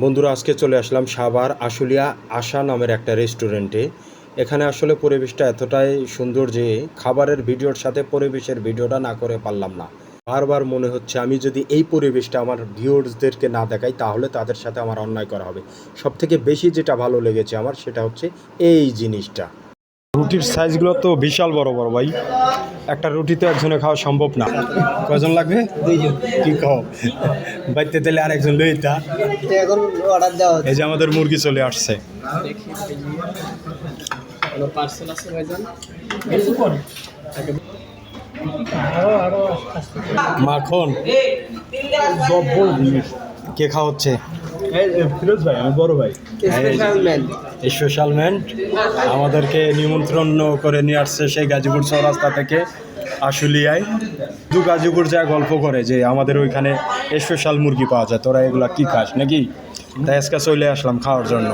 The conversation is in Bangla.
বন্ধুরা, আজকে চলে আসলাম সাভার আশুলিয়া আশা নামের একটা রেস্টুরেন্টে। এখানে আসলে পরিবেশটা এতটাই সুন্দর যে খাবারের ভিডিওর সাথে পরিবেশের ভিডিওটা না করে পারলাম না। বারবার মনে হচ্ছে আমি যদি এই পরিবেশটা আমার ভিউয়ার্সদেরকে না দেখাই, তাহলে তাদের সাথে আমার অন্যায় করা হবে। সবথেকে বেশি যেটা ভালো লেগেছে আমার, সেটা হচ্ছে এই জিনিসটা। রুটির সাইজগুলো তো বিশাল বড় বড় ভাই। একটা রুটি তো একজনে খাওয়া সম্ভব না। কজন লাগবে? কি কও? বাইতে দিলে আরেকজন লইতা তো এখন অর্ডার দেওয়া হচ্ছে। এই যে আমাদের মুরগি চলে আসছে। আরও আরও মাখন। কে খাওয়াচ্ছে? ফিরোজ ভাই আমি বড় ভাই। স্পেশাল ম্যান স্পেশাল ম্যান আমাদেরকে নিমন্ত্রণ করে নিয়ে আসছে সেই গাজীপুর চৌরাস্তা থেকে আশুলিয়ায়। দু গাজীপুর যা গল্প করে যে আমাদের ওইখানে স্পেশাল মুরগি পাওয়া যায় তোরা এগুলা কি খাস নাকি? তাই আজকে চলে আসলাম খাওয়ার জন্য।